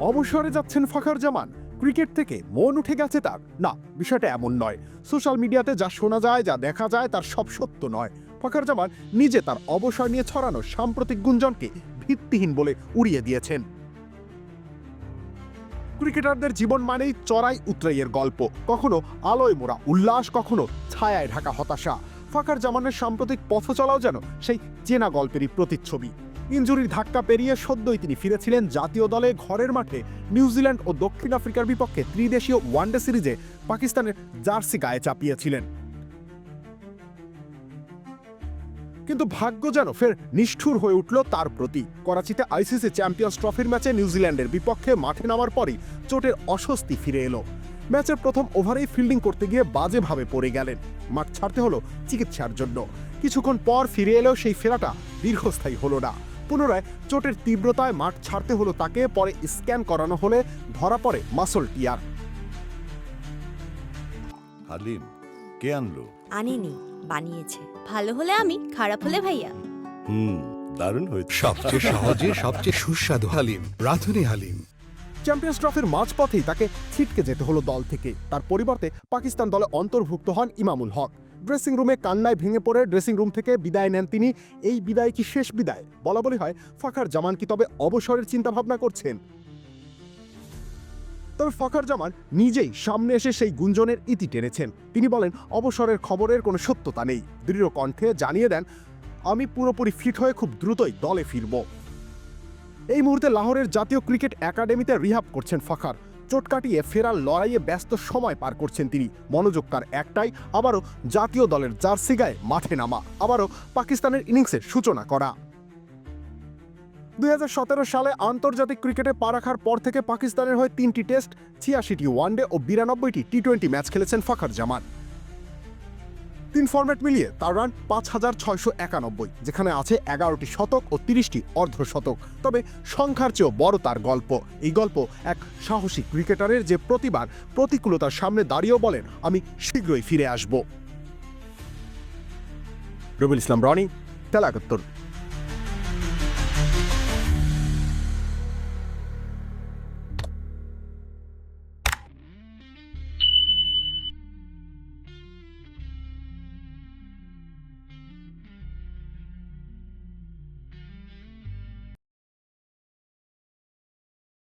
অবসরে যাচ্ছেন ফাখার জামান। ক্রিকেট থেকে মন উঠে গেছে তার। না, বিষয়টা এমন নয়। সোশ্যাল মিডিয়াতে যা শোনা যায়, যা দেখা যায়, তার সব সত্য নয়। ফাখার জামান নিজে তার অবসর নিয়ে ছড়ানো সাম্প্রতিক গুঞ্জনকে ভিত্তিহীন বলে উড়িয়ে দিয়েছেন। ক্রিকেটারদের জীবন মানেই চড়াই উতরাইয়ের গল্প। কখনো আলোয় মোড়া উল্লাস, কখনো ছায়ায় ঢাকা হতাশা। ফাকার জামানের সাম্প্রতিক পথ চলাও যেন সেই চেনা গল্পেরই প্রতিচ্ছবি। ইঞ্জুরির ধাক্কা পেরিয়ে সদ্যই তিনি ফিরেছিলেন জাতীয় দলে ঘরের মাঠে। নিউজিল্যান্ড ও দক্ষিণ আফ্রিকার বিপক্ষে ত্রিদেশীয় ওয়ানডে সিরিজে পাকিস্তানের জার্সি গায়ে চাপিয়েছিলেন। কিন্তু ভাগ্য যেন ফের নিষ্ঠুর হয়ে উঠল তার প্রতি। করাচিতে আইসিসি চ্যাম্পিয়ন্স ট্রফির ম্যাচে নিউজিল্যান্ডের বিপক্ষে মাঠে নামার পরই চোটের অস্বস্তি ফিরে এলো। ম্যাচের প্রথম ওভারেই ফিল্ডিং করতে গিয়ে বাজেভাবে পড়ে গেলেন। মাঠ ছাড়তে হলো চিকিৎসার জন্য। কিছুক্ষণ পর ফিরে এলেও সেই ফেরাটা দীর্ঘস্থায়ী হলো না। পুনরায় চোটের তীব্রতায় মাঠ ছাড়তে হলো তাকে পরে স্ক্যান করানো হলে ধরা পড়ে মাসল টিয়ার। হালিম কে আনলো? আনিনি বানিয়েছে। ভালো হলে আমি খারাপ হলে ভাইয়া। হুম দারুণ হয়েছে। সবচেয়ে সহজে সবচেয়ে সুস্বাদু হালিম রাধুনি হালিম। চ্যাম্পিয়ন্স ট্রফির মাঝপথেই তাকে ছিটকে যেতে হলো দল থেকে। তার পরিবর্তে পাকিস্তান দলে অন্তর্ভুক্ত হন ইমামুল হক। ড্রেসিং রুমে কান্নায় ভেঙে পড়ে ড্রেসিং রুম থেকে বিদায় নেন তিনি। এই বিদায় কি শেষ বিদায়? বলা বলি হয়, ফাখার জামান কি তবে অবসরের চিন্তা ভাবনা করছেন? তবে ফখর জামান নিজেই সামনে এসে সেই গুঞ্জনের ইতি টেনেছেন। তিনি বলেন, অবসরের খবরের কোনো সত্যতা নেই। দৃঢ় কণ্ঠে জানিয়ে দেন, আমি পুরোপুরি ফিট হয়ে খুব দ্রুতই দলে ফিরব। এই মুহূর্তে লাহোরের জাতীয় ক্রিকেট একাডেমিতে রিহাব করছেন ফখার। চোট কাটিয়ে ফেরার লড়াইয়ে ব্যস্ত সময় পার করছেন তিনি। মনোযোগ তার একটাই, আবারও জাতীয় দলের জার্সি গায়ে মাঠে নামা, আবারও পাকিস্তানের ইনিংসের সূচনা করা। দুই হাজার সতেরো সালে আন্তর্জাতিক ক্রিকেটে পা রাখার পর থেকে পাকিস্তানের হয়ে তিনটি টেস্ট, ছিয়াশিটি ওয়ানডে ও বিরানব্বইটি টি টোয়েন্টি ম্যাচ খেলেছেন ফখর জামান। তিন ফর্ম্যাট মিলিয়ে তার রান পাঁচ হাজার ছয়শো একানব্বই, যেখানে আছে এগারোটি শতক ও তিরিশটি অর্ধশতক। তবে সংখ্যার চেয়েও বড় তার গল্প। এই গল্প এক সাহসী ক্রিকেটারের যে প্রতিবার প্রতিকূলতার সামনে দাঁড়িয়েও বলেন, আমি শীঘ্রই ফিরে আসব। রবিল ইসলাম, রনি তেলাকাত্তর